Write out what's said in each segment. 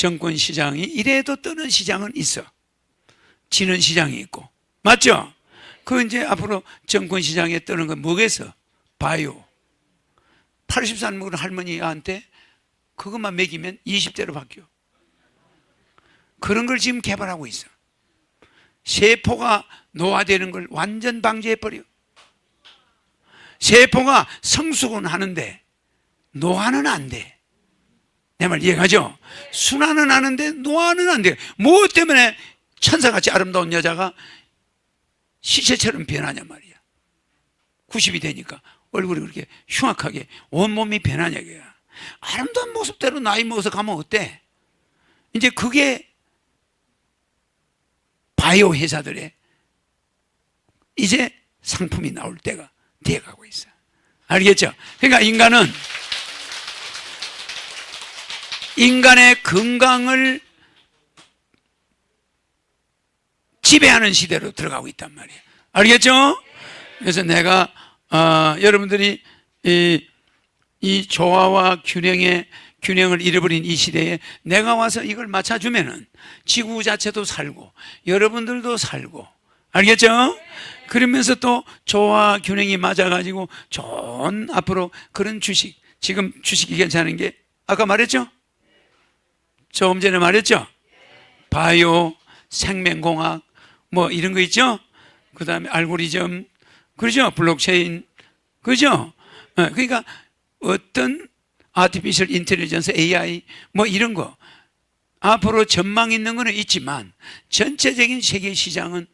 정권 시장이 이래도 뜨는 시장은 있어. 지는 시장이 있고. 맞죠? 그 이제 앞으로 정권 시장에 뜨는 건 뭐겠어? 바이오. 80살 먹은 할머니한테 그것만 먹이면 20대로 바뀌어. 그런 걸 지금 개발하고 있어. 세포가 노화되는 걸 완전 방지해버려. 세포가 성숙은 하는데 노화는 안 돼. 내 말 이해가죠? 순환은 하는데 노화는 안 돼. 뭐 때문에 천사같이 아름다운 여자가 시체처럼 변하냐 말이야. 90이 되니까 얼굴이 그렇게 흉악하게 온몸이 변하냐 이거야. 아름다운 모습대로 나이 먹어서 가면 어때? 이제 그게 바이오 회사들의 이제 상품이 나올 때가 돼가고 있어. 알겠죠? 그러니까 인간은 인간의 건강을 지배하는 시대로 들어가고 있단 말이에요. 알겠죠? 그래서 내가 어, 여러분들이 이, 이 조화와 균형의 균형을 잃어버린 이 시대에 내가 와서 이걸 맞춰주면은 지구 자체도 살고 여러분들도 살고 알겠죠? 그러면서 또 조화 균형이 맞아가지고 좋은 앞으로 그런 주식 지금 주식이 괜찮은 게 아까 말했죠? 조금 전에 말했죠? 바이오, 생명공학, 뭐 이런 거 있죠? 그 다음에 알고리즘, 그러죠? 블록체인, 그죠? 어, 그러니까 어떤 아티피셜 인텔리전스, AI, 뭐 이런 거. 앞으로 전망 있는 거는 있지만 전체적인 세계 시장은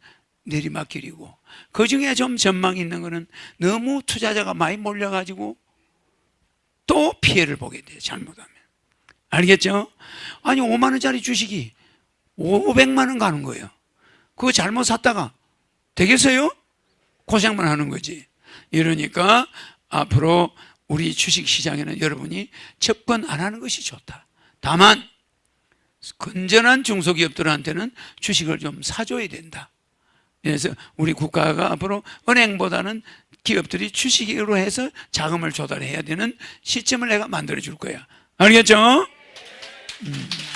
내리막길이고 그 중에 좀 전망 있는 거는 너무 투자자가 많이 몰려가지고 또 피해를 보게 돼요. 잘못하면. 알겠죠? 아니 5만 원짜리 주식이 500만 원 가는 거예요. 그거 잘못 샀다가 되겠어요? 고생만 하는 거지. 이러니까 앞으로 우리 주식 시장에는 여러분이 접근 안 하는 것이 좋다. 다만 건전한 중소기업들한테는 주식을 좀 사줘야 된다. 그래서 우리 국가가 앞으로 은행보다는 기업들이 주식으로 해서 자금을 조달해야 되는 시점을 내가 만들어 줄 거야. 알겠죠? 嗯。